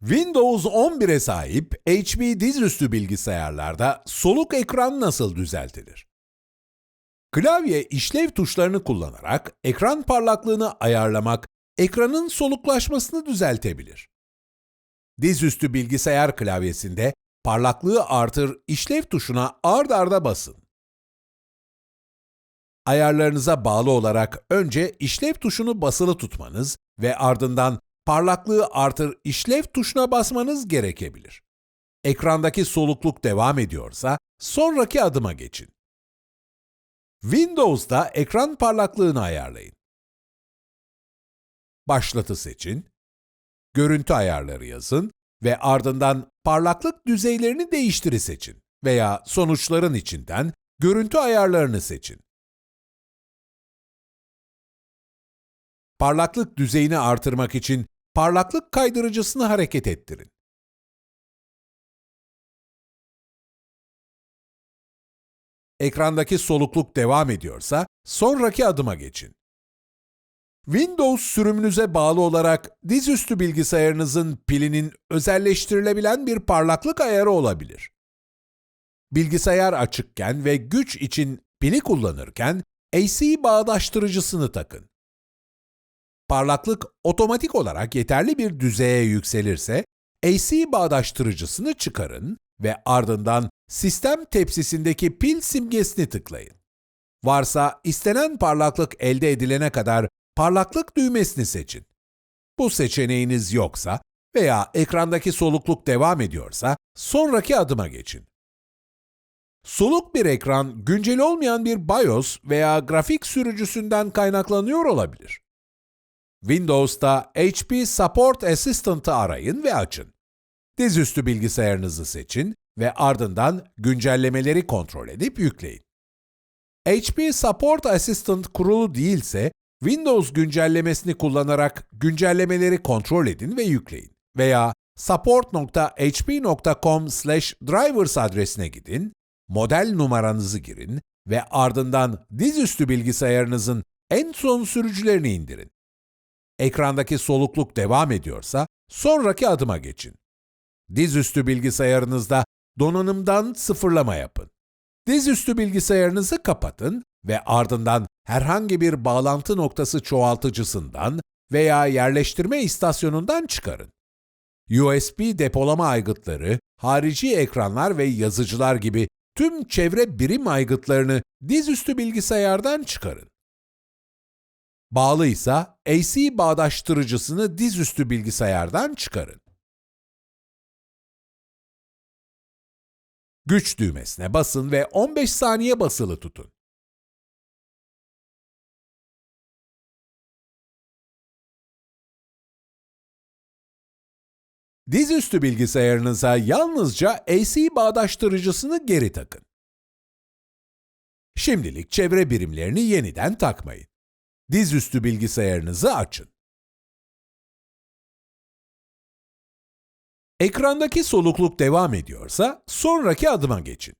Windows 11'e sahip HP dizüstü bilgisayarlarda soluk ekran nasıl düzeltilir? Klavye işlev tuşlarını kullanarak ekran parlaklığını ayarlamak, ekranın soluklaşmasını düzeltebilir. Dizüstü bilgisayar klavyesinde parlaklığı artır işlev tuşuna ard arda basın. Ayarlarınıza bağlı olarak önce işlev tuşunu basılı tutmanız ve ardından parlaklığı artır işlev tuşuna basmanız gerekebilir. Ekrandaki solukluk devam ediyorsa sonraki adıma geçin. Windows'da ekran parlaklığını ayarlayın. Başlatı seçin, görüntü ayarları yazın ve ardından parlaklık düzeylerini değiştiri seçin veya sonuçların içinden görüntü ayarlarını seçin. Parlaklık düzeyini artırmak için parlaklık kaydırıcısını hareket ettirin. Ekrandaki solukluk devam ediyorsa sonraki adıma geçin. Windows sürümünüze bağlı olarak dizüstü bilgisayarınızın pilinin özelleştirilebilen bir parlaklık ayarı olabilir. Bilgisayar açıkken ve güç için pili kullanırken AC bağdaştırıcısını takın. Parlaklık otomatik olarak yeterli bir düzeye yükselirse AC bağdaştırıcısını çıkarın ve ardından sistem tepsisindeki pil simgesini tıklayın. Varsa istenen parlaklık elde edilene kadar parlaklık düğmesini seçin. Bu seçeneğiniz yoksa veya ekrandaki solukluk devam ediyorsa sonraki adıma geçin. Soluk bir ekran güncel olmayan bir BIOS veya grafik sürücüsünden kaynaklanıyor olabilir. Windows'ta HP Support Assistant'ı arayın ve açın. Dizüstü bilgisayarınızı seçin ve ardından güncellemeleri kontrol edip yükleyin. HP Support Assistant kurulu değilse, Windows güncellemesini kullanarak güncellemeleri kontrol edin ve yükleyin. Veya support.hp.com/drivers adresine gidin, model numaranızı girin ve ardından dizüstü bilgisayarınızın en son sürücülerini indirin. Ekrandaki solukluk devam ediyorsa sonraki adıma geçin. Dizüstü bilgisayarınızda donanımdan sıfırlama yapın. Dizüstü bilgisayarınızı kapatın ve ardından herhangi bir bağlantı noktası çoğaltıcısından veya yerleştirme istasyonundan çıkarın. USB depolama aygıtları, harici ekranlar ve yazıcılar gibi tüm çevre birim aygıtlarını dizüstü bilgisayardan çıkarın. Bağlıysa AC bağdaştırıcısını dizüstü bilgisayardan çıkarın. Güç düğmesine basın ve 15 saniye basılı tutun. Dizüstü bilgisayarınıza yalnızca AC bağdaştırıcısını geri takın. Şimdilik çevre birimlerini yeniden takmayın. Dizüstü bilgisayarınızı açın. Ekrandaki solukluk devam ediyorsa sonraki adıma geçin.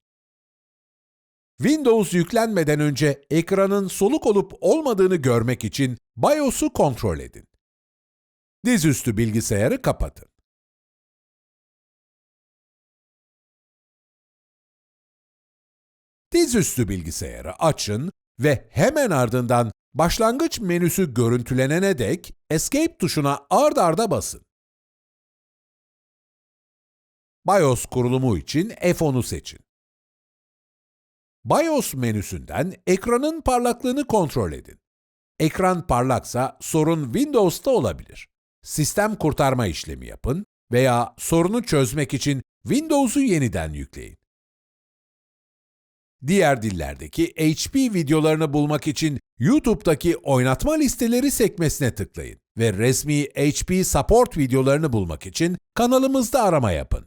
Windows yüklenmeden önce ekranın soluk olup olmadığını görmek için BIOS'u kontrol edin. Dizüstü bilgisayarı kapatın. Dizüstü bilgisayarı açın ve hemen ardından başlangıç menüsü görüntülenene dek Escape tuşuna ard arda basın. BIOS kurulumu için F10'u seçin. BIOS menüsünden ekranın parlaklığını kontrol edin. Ekran parlaksa sorun Windows'ta olabilir. Sistem kurtarma işlemi yapın veya sorunu çözmek için Windows'u yeniden yükleyin. Diğer dillerdeki HP videolarını bulmak için YouTube'daki oynatma listeleri sekmesine tıklayın ve resmi HP support videolarını bulmak için kanalımızda arama yapın.